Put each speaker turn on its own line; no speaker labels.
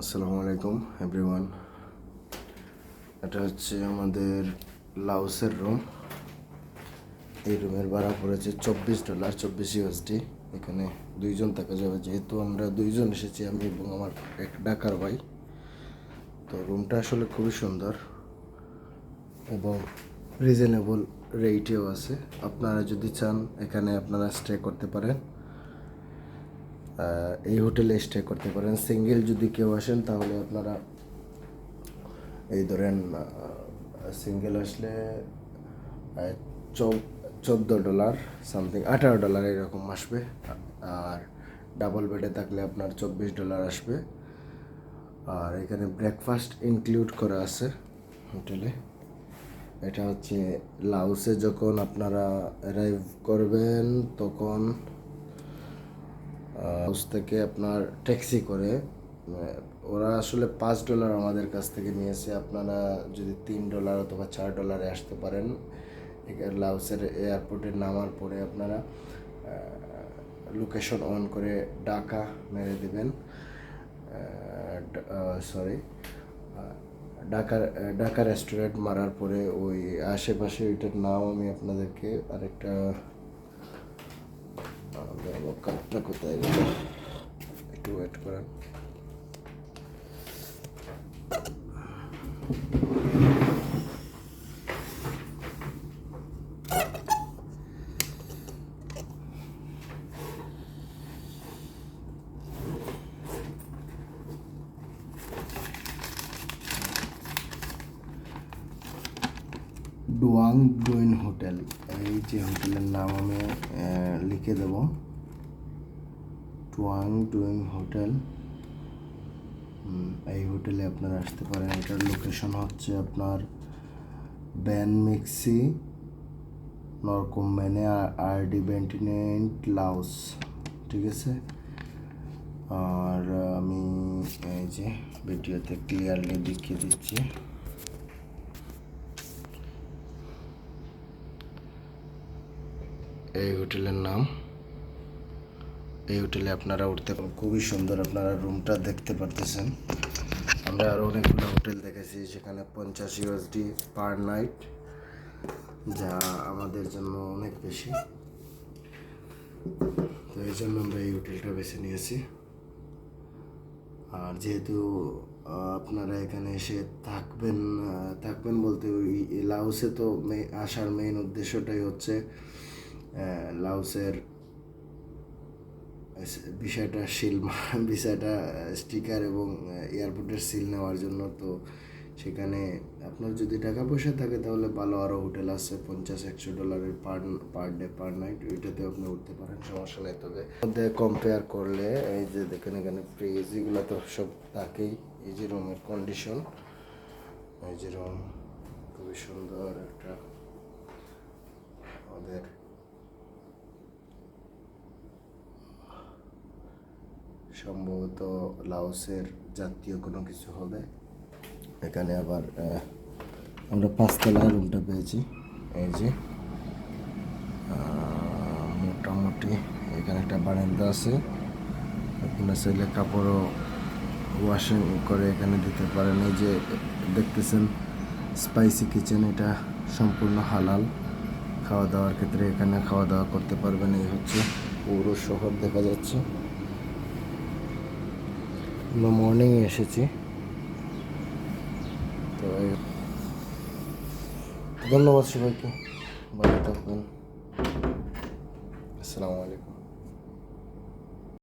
আসসালামু আলাইকুম এভরিওয়ান এটা হচ্ছে আমাদের লাউসের রুম এই রুমের ভাড়া পড়েছে চব্বিশ ডলার চব্বিশ ইউএসডি এখানে দুইজন থাকা যাবে। যেহেতু আমরা দুইজন এসেছি, আমি এবং আমার এক ডাকার ভাই। তো রুমটা আসলে খুবই সুন্দর এবং রিজনেবল রেটেও আছে। আপনারা যদি চান, এখানে আপনারা স্টে করতে পারেন। এই হোটেলে স্টে করতে পারেন। সিঙ্গেল যদি কেউ আসেন, তাহলে আপনারা এই ধরেন সিঙ্গেল আসলে চোদ্দ ডলার সামথিং আঠারো ডলার এরকম আসবে। আর ডাবল বেডে থাকলে আপনার চব্বিশ ডলার আসবে। আর এখানে ব্রেকফাস্ট ইনক্লুড করা আছে হোটেলে। এটা হচ্ছে লাউসে যখন আপনারা অ্যারাইভ করবেন, তখন হাউস থেকে আপনার ট্যাক্সি করে ওরা আসলে পাঁচ ডলার আমাদের কাছ থেকে নিয়েছে। আপনারা যদি তিন ডলার অথবা চার ডলারে আসতে পারেন লাউসের এয়ারপোর্টে নামার পরে আপনারা লোকেশন অন করে ডাকা মেরে দেবেন। সরি ঢাকা ঢাকা রেস্টুরেন্ট মারার পরে ওই আশেপাশে ওইটার নাম আমি আপনাদেরকে আরেকটা আমার কার্ডটা কোথায় গেল একটু ওয়েট করেন ডুয়াং ডুইন হোটেল এই যে হোটেলের নাম আমি লিখে দেব। টুয়াং ডুইং হোটেল এই হোটেলে আপনারা আসতে পারেন। এটার লোকেশন হচ্ছে আপনার ব্যান মিক্সি নরকম্যানে আর ডি বেন্টিনেন্ট লাউস ঠিক আছে? আর আমি এই যে ভিডিওতে ক্লিয়ারলি দেখিয়ে দিচ্ছি। এই হোটেলের নাম এই হোটেলে আপনারা উঠতে। খুবই সুন্দর আপনারা রুমটা দেখতে পারতেছেন। আমরা আরও অনেকগুলো হোটেল দেখেছি সেখানে পঞ্চাশ ইউএসডি পার নাইট যা আমাদের জন্য অনেক বেশি। তো এই জন্য আমরা এই হোটেলটা বেছে নিয়েছি। আর যেহেতু আপনারা এখানে এসে থাকবেন থাকবেন বলতে ওই লাউসে তো আসার মেইন উদ্দেশ্যটাই হচ্ছে লাউসের বিষয়টা সিল বিষয়টা স্টিকার এবং এয়ারপোর্টের সিল নেওয়ার জন্য। তো সেখানে আপনার যদি টাকা পয়সা থাকে, তাহলে ভালো আরও হোটেল আছে, পঞ্চাশ, একশো ডলারের পার পার ডে পার নাইট ওইটাতে আপনি উঠতে পারেন, সমস্যা নেই। তবে মধ্যে কম্পেয়ার করলে, এই যে দেখেন এখানে ফ্রিজ এগুলো তো সব থাকেই। এই যে রুমের কন্ডিশন এই যে রুম খুবই সুন্দর একটা আমাদের সম্ভবত লাওসের জাতীয় কোনো কিছু হবে। এখানে আবার আমরা পাঁচতলা রুমটা পেয়েছি। এই যে মোটামুটি এখানে একটা বারান্দা আছে। আপনার চাইলে কাপড়ও ওয়াশিং করে এখানে দিতে পারেন এই যে, দেখতেছেন স্পাইসি কিচেন এটা সম্পূর্ণ হালাল। খাওয়া দাওয়ার ক্ষেত্রে এখানে খাওয়া দাওয়া করতে পারবেন, এই হচ্ছে পুরো শহর দেখা যাচ্ছে। আমরা মর্নিং এসেছি। তো ধন্যবাদ সবাইকে। ভালো থাকবেন। আসসালামু আলাইকুম।